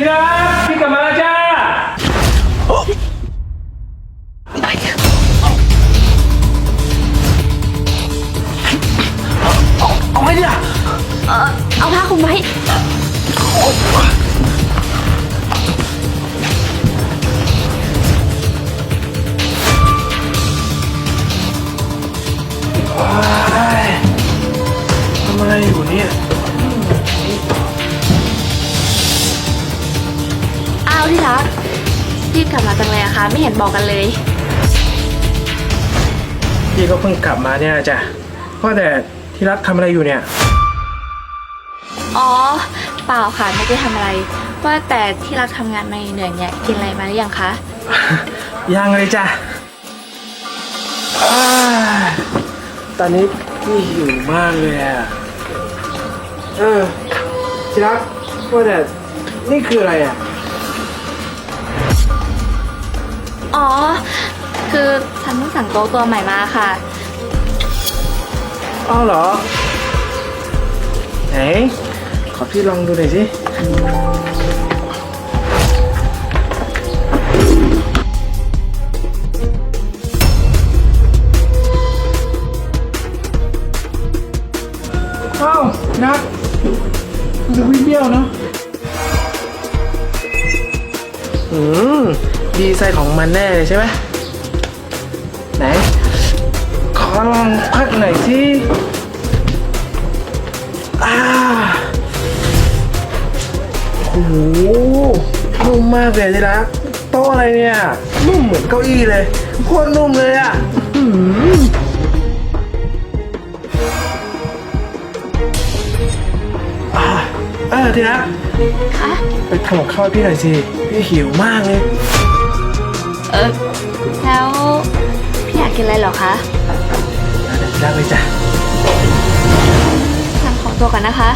ที่รัก ไม่เห็นบอกกันเลย พี่ก็เพิ่งกลับมาเนี่ยจ้ะว่าแต่ที่รักทำอะไรอยู่เนี่ย อ๋อ เปล่าค่ะไม่ได้ทำอะไร ว่าแต่ที่รักทำงานมาเหนื่อยเนี่ยกินอะไรมาหรือยังคะ ยังเลยจ้ะอ้ายตอนนี้พี่หิวมากเลยอะ เออที่รักว่าแต่นี่คืออะไรอะ อ๋อ คือฉันเพิ่งสั่งโต๊ะตัวใหม่มาค่ะ อ้าวเหรอ ไหน ขอพี่ลองดูหน่อยสิ อ้าวนัดมันจะวิ่งเบี้ยวเนาะ ดีไซน์ของมันแน่เลยใช่ไหมไหน ขอลองพักหน่อยสิอ่าโอ้โหนุ่มมากเลยที่รักโต๊ะอะไรเนี่ย นุ่มเหมือนเก้าอี้เลยโคตรนุ่มเลยอะอื้อหืออ่าเออที่รักคะ ไปทำกับข้าวให้พี่หน่อยสิ พี่หิวมากเลย เออแล้วพี่อยากกินอะไรเหรอคะได้เลยจ้ะฉันขอตัวก่อนนะคะ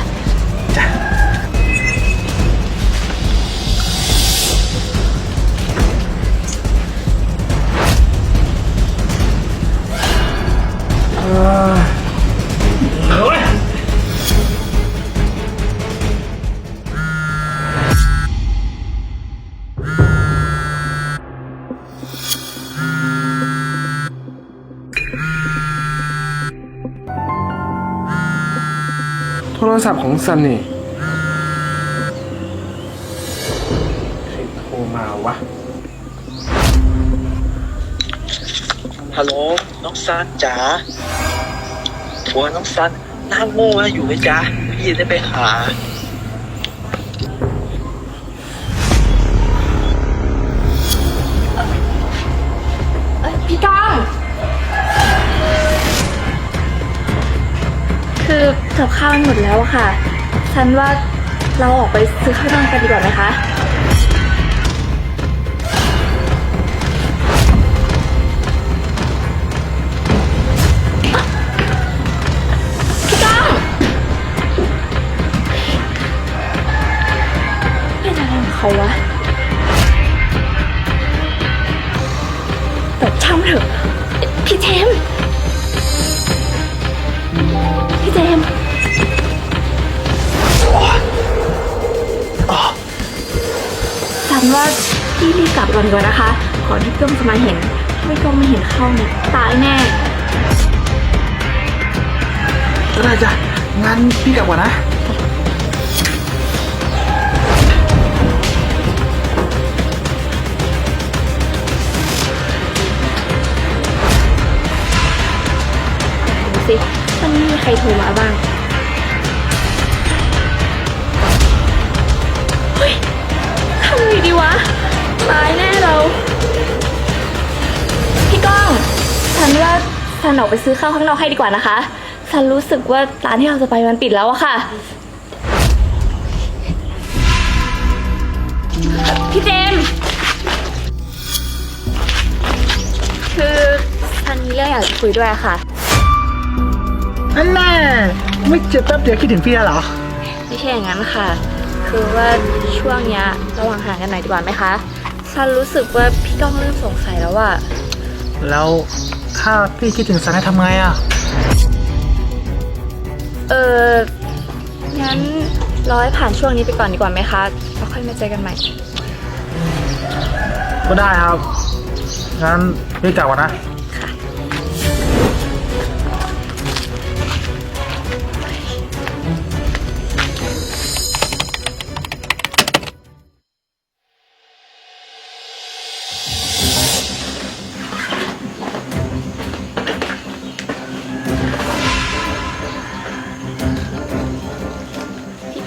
จ้ะ โทรศัพท์ของซันนี่ใครโทรมาวะ ฮัลโหล น้องซันจ๋าผัวน้องซันน่าโง่แล้วอยู่ไหมจ๊ะ พี่จะได้ไปหา กับข้าวมันหมดแล้วอะค่ะ ฉันว่าเราออกไปซื้อข้าวต้มกันดีกว่าไหมคะ ฉันว่าพี่รีบกลับก่อนดีกว่านะคะก่อนที่กล้องจะมาเห็นถ้าไม่กล้องมาเห็นเข้าเนี่ยตายแน่ ก็ได้จ้ะงั้นพี่กลับก่อนนะ ดูสิมันไม่มีใครโทรมาบ้าง ฉันออกไปซื้อข้าวข้างนอกให้ดีกว่านะคะฉันรู้สึกว่าร้านที่เราจะไปมันปิดแล้วอะค่ะ พี่เจมส์คือฉันมีเรื่องอยากจะคุยด้วยอะค่ะ อันแน่ไม่เจอแป๊บเดียวคิดถึงพี่แล้วเหรอ ไม่ใช่อย่างนั้นค่ะ คือว่าช่วงเนี้ยระหว่างห่างกันหน่อยดีกว่าไหมคะฉันรู้สึกว่าพี่ก้องเริ่มสงสัยแล้วว่าแล้ว ถ้าพี่คิดถึงซันให้ทำไงอะ เอองั้นรอให้ผ่านช่วงนี้ไปก่อนดีกว่าไหมคะแล้วค่อยมาเจอกันใหม่ ก็ได้ครับ งั้นพี่กลับก่อนนะ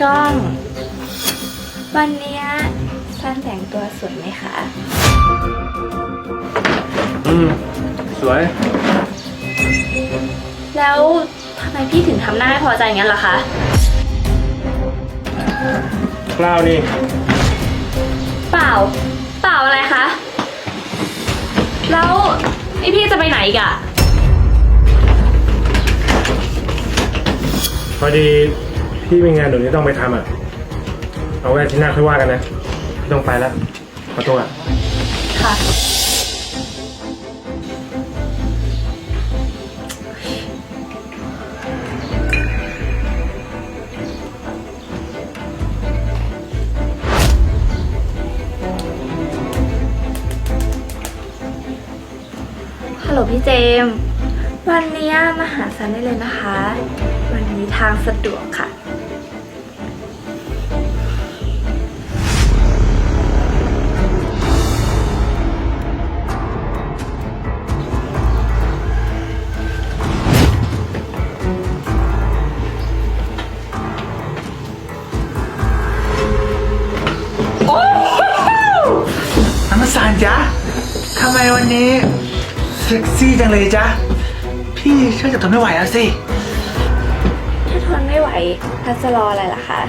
ค่ะพี่ก้อง วันเนี้ยซันแต่งตัวสวยไหมคะ อืม สวย แล้วทำไมพี่ถึงทำหน้าไม่พอใจงั้นล่ะคะ เปล่านี่ เปล่า เปล่าอะไรคะ แล้วนี่พี่จะไปไหนอีกอะพอดี พี่มีงานเดี๋ยวนี้ต้องไปทำอะ เอาไว้ที่หน้าค่อยว่ากันนะพี่ต้องไปแล้วขอโทษอะ ค่ะ ฮัลโหลพี่เจมส์วันนี้มาหาซันได้เลยนะคะ วันนี้ทางสะดวกค่ะ น้ำมันสารจ๊ะทำไมวันนี้เซ็กซี่จังเลยจ๊ะ พี่ช่างจะทนไม่ไหวแล้วสิ ทัสจะรออะไรล่ะคะ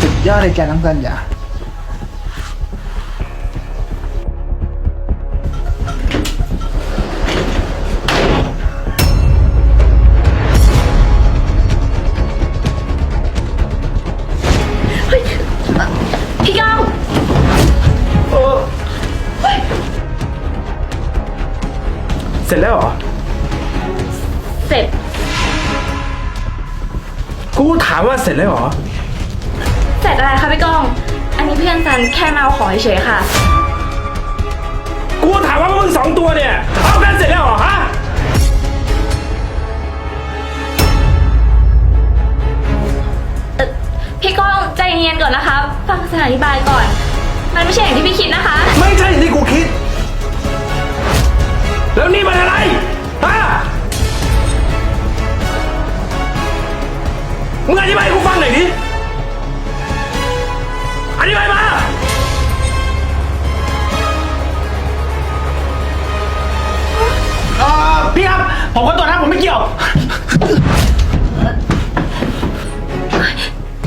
สุดยอดเลยจ้ะน้องสันจ๋าพี่ก้องเสร็จแล้วเหรอ ถามว่าเสร็จแล้วเหรอ เสร็จอะไรคะพี่ก้อง อันนี้เพื่อนซันแค่มาเอาของเฉยๆค่ะ กูถามว่าพวกมึงสองตัวเนี่ยเอากันเสร็จแล้วเหรอฮะ พี่ก้องใจเย็นๆก่อนนะคะ ฟังสันอธิบายก่อน มันไม่ใช่อย่างที่พี่คิดนะคะ ไม่ใช่อย่างที่กูคิด แล้วนี่มันอะไร มึงอธิบายให้กูฟังหน่อยดิ อธิบายมาเออพี่ครับ ผมขอตัวนะผมไม่เกี่ยว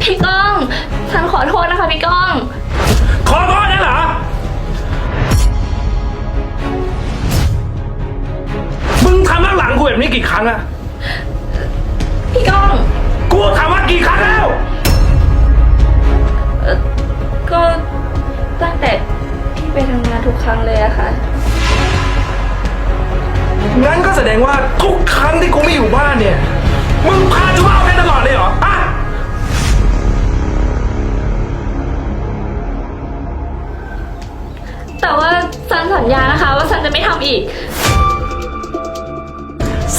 พี่ก้องซันขอโทษนะคะพี่ก้อง ขอโทษ งั้นก็แสดงว่าทุกครั้งที่กูไม่อยู่บ้านเนี่ย มึงพาจูบ้าเอาไปตลอดเลยเหรออะแต่ว่าซันสัญญานะคะ ว่าซันจะไม่ทำอีก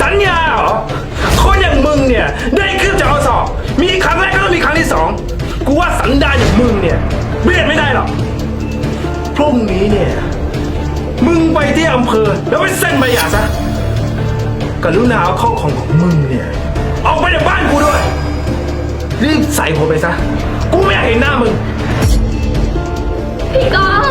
สัญญาเหรอ คนอย่างมึงเนี่ย ได้ขึ้นจากอสอบ มีครั้งแรกก็ต้องมีครั้งที่สอง กูว่าสันดานอย่างมึงเนี่ยเบียดไม่ได้หรอก พรุ่งนี้เนี่ย มึงไปที่อำเภอแล้วไปเซ็นใบหย่าซะ กรุณาเอาข้าของของมึงเนี่ย ออกไปจากบ้านกูด้วย รีบใส่ผมไปซะ กูไม่อยากเห็นหน้ามึง พี่กอ